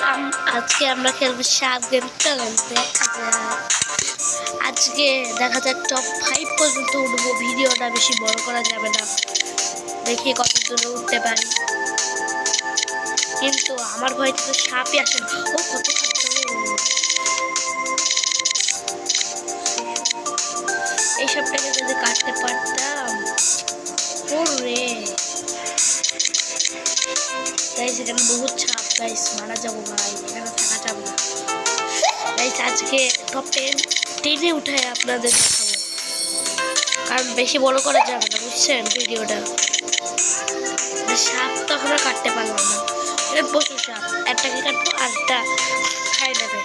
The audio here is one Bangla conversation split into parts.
আজকে আমরা খেলব সাত গেম আজকে দেখা যাক টপ ফাইভ পর্যন্ত উঠবো। ভিডিওটা বেশি বড় করা যাবে না। দেখি কত দূরে উঠতে পারি। কিন্তু আমার ভয়তে তো সাপই আসে না। ও, কত এই যদি কাটতে পারতাম। ওরে। গাইস এখানে বহুত গাইস মারা যাব ভাই এখানে থাকা যাবে না। গাইস আজকে টপ টেন টেনে উঠে আপনাদের দেখাবো। কারণ বেশি বড় করা যাবে না, বুঝছেন ভিডিওটা? সাপ তো এখনও কাটতে পারলাম না। এটা প্রচুর সাপ, একটাকে কাটবো, আরেকটা খাই নেবে।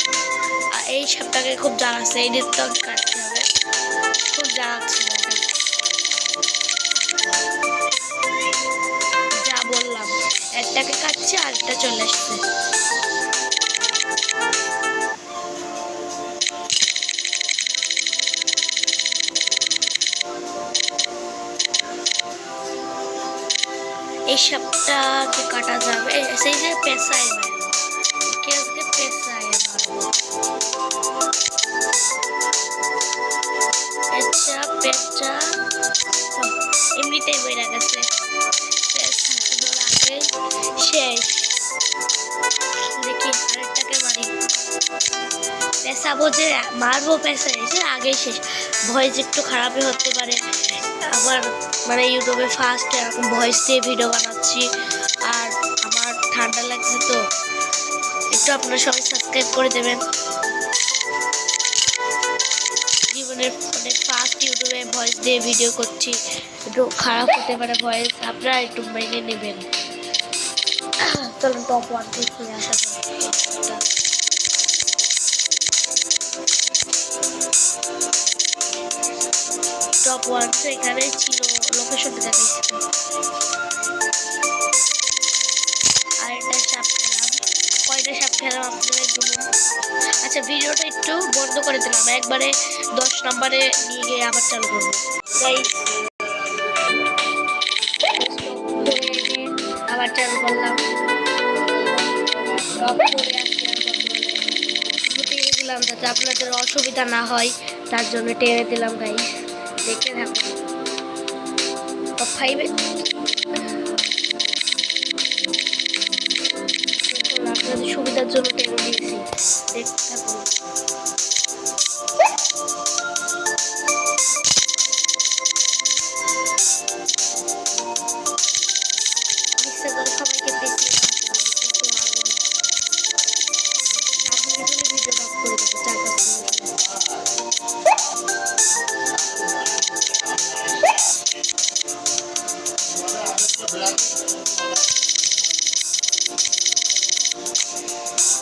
আর এই সাপটাকে খুব জ্বালাচ্ছে, এই তো কাটতে হবে। খুব জ্বালাচ্ছে একটাকে কাটছে, আরেকটা চলে আসছে। এই সাপটাকে কাটা যাবে। সেই যে পেশায় মারবো কে আজকে পেশায় মারবো পেঁচা পেঁচা এমনিতেই বেড়ে গেছে। পেঁচাগুলোর আগে শেষ দেখি আরেকটাকে মারি। যে মারবো পেঁচা এসে আগেই শেষ। ভয়েস একটু খারাপই হতে পারে। আবার মানে ইউটিউবে ফার্স্ট এরকম ভয়েস দিয়ে ভিডিও বানাচ্ছি। আর আমার ঠান্ডা লাগছে তো। একটু আপনারা সবাই সাবস্ক্রাইব করে দেবেন। জীবনের মানে ফার্স্ট ইউটিউবে ভয়েস দিয়ে ভিডিও করছি। একটু খারাপ হতে পারে ভয়েস আপনারা একটু মেনে নেবেন। চলুন টপ ওয়ান থেকে ফিরে আসা। টপ ওয়ান তো এখানে ছিল লোকেশনটা দেখাইছিল আর এটা সাপ খেলাম। কয়টা সাপ খেলাম আপনাদের আচ্ছা ভিডিওটা একটু বন্ধ করে দিলাম। একবারে দশ নম্বরে নিয়ে গিয়ে আবার চালু করব। Guys, আবার চালু করলাম। টেনে দিলাম যাতে আপনাদের অসুবিধা না হয়, তার জন্য টেনে দিলাম গাইস দেখে থাকুন। ফাইভে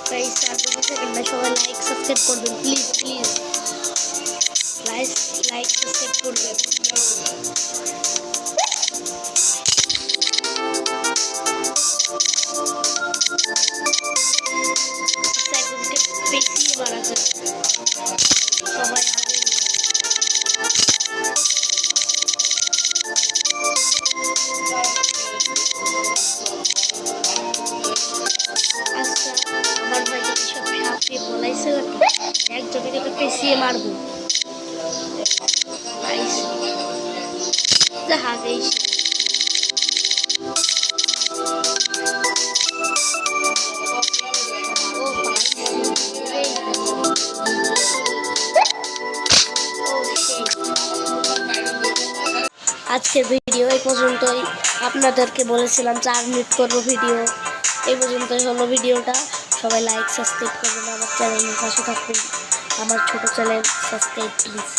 গাইস আর যদি সেকেন্ড না সবাই লাইক সাবস্ক্রাইব করবেন please please like like subscribe করবেন পেঁচিয়ে মারবো। আজকের ভিডিও এই পর্যন্তই। আপনাদেরকে বলেছিলাম চার মিনিট করব ভিডিও। এই পর্যন্তই হলো ভিডিওটা। সবাই লাইক সাবস্ক্রাইব করবেন আমার চ্যানেলের পাশে থাকবেন। আমার ছোট চ্যানেল সাবস্ক্রাইব প্লিজ।